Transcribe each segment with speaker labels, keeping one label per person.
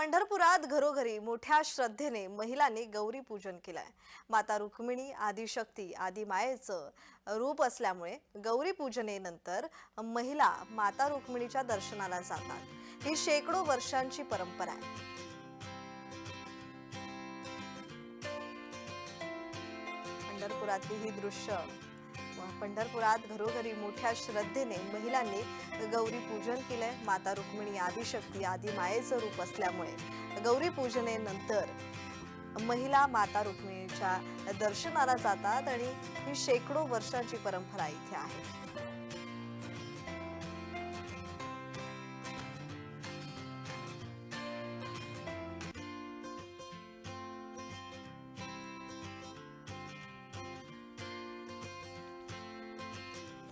Speaker 1: पंढरपुरात घरोघरी मोठ्या श्रद्धेने महिलांनी गौरी पूजन केलंय. माता रुक्मिणी आदिशक्ती आदि मायेचं रूप असल्यामुळे गौरी पूजनेनंतर महिला माता रुक्मिणीच्या दर्शनाला जातात. ही शेकडो वर्षांची परंपरा आहे. पंढरपुरातली ही दृश्य पंढरपुरात घरोघरी मोठ्या श्रद्धेने महिलांनी गौरी पूजन केलंय. माता रुक्मिणी आदिशक्ती आदी मायेचं रूप असल्यामुळे गौरी पूजनेनंतर महिला माता रुक्मिणीच्या दर्शनाला जातात आणि ही शेकडो वर्षांची परंपरा इथे आहे.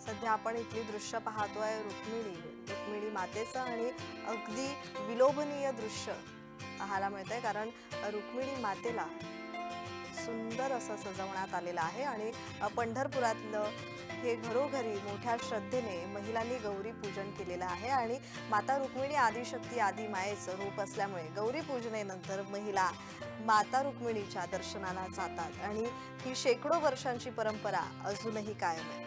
Speaker 1: सध्या आपण इथली दृश्य पाहतोय रुक्मिणी रुक्मिणी मातेचं आणि अगदी विलोभनीय दृश्य पाहायला मिळतंय कारण रुक्मिणी मातेला सुंदर असं सजवण्यात आलेलं आहे आणि पंढरपुरातलं हे घरोघरी मोठ्या श्रद्धेने महिलांनी गौरी पूजन केलेलं आहे आणि माता रुक्मिणी आदिशक्ती आदी मायेचं रूप असल्यामुळे गौरी पूजनेनंतर महिला माता रुक्मिणीच्या दर्शनाला जातात आणि ही शेकडो वर्षांची परंपरा अजूनही कायम आहे.